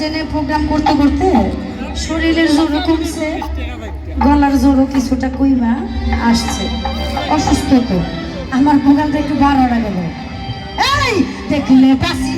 জেনে প্রোগ্রাম করতে করতে শরীরের জোরও কমছে, গলার জোরও কিছুটা কইমা আসছে। অসুস্থ তো। আমার প্রোগ্রামটা একটু বারোটা গেল এই, দেখলে বাসি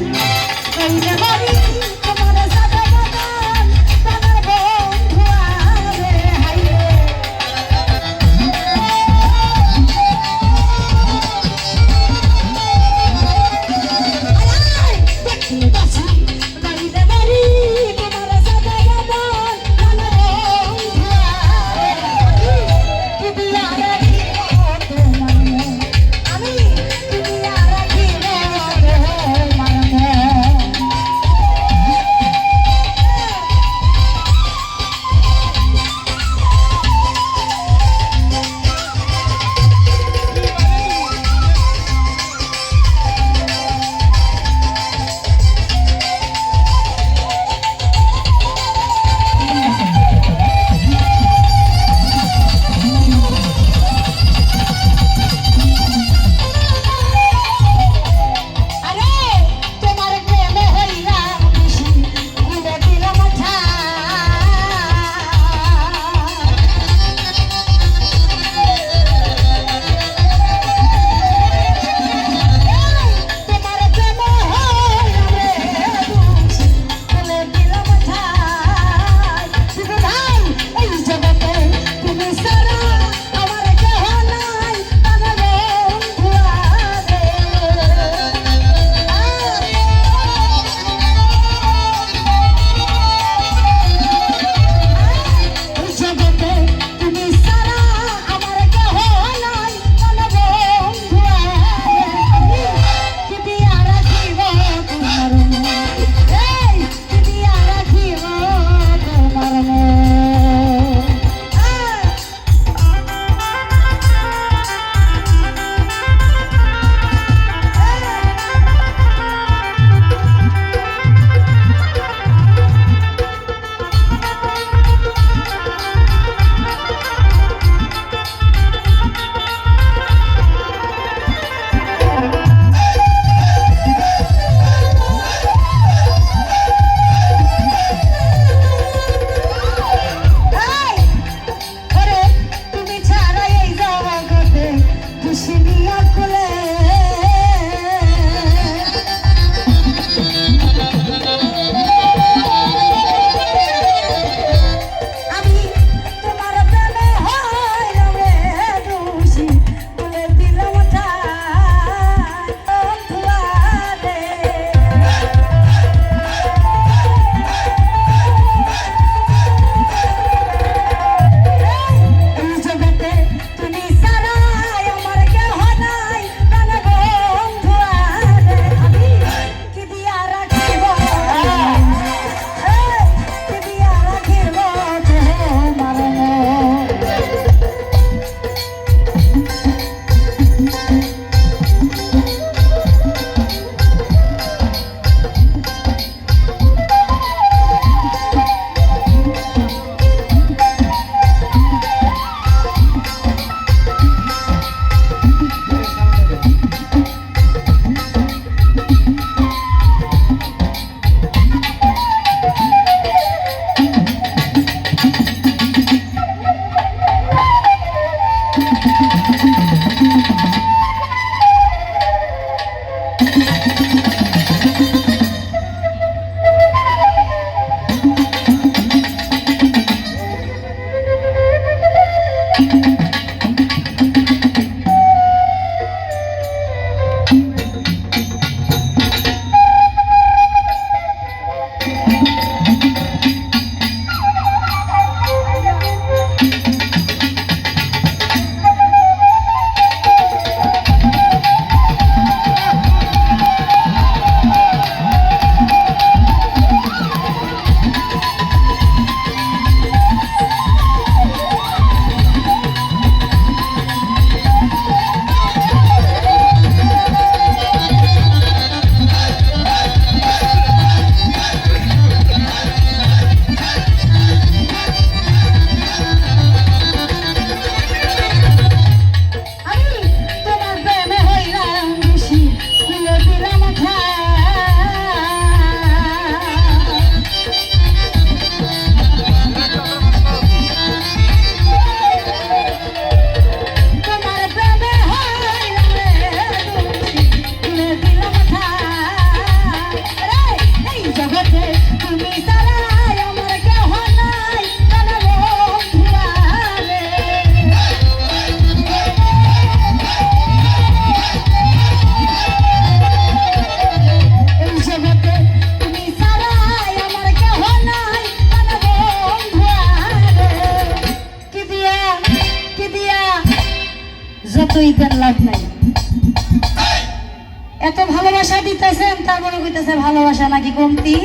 ভালোবাসা নাকি কমতি?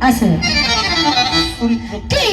আছে। কি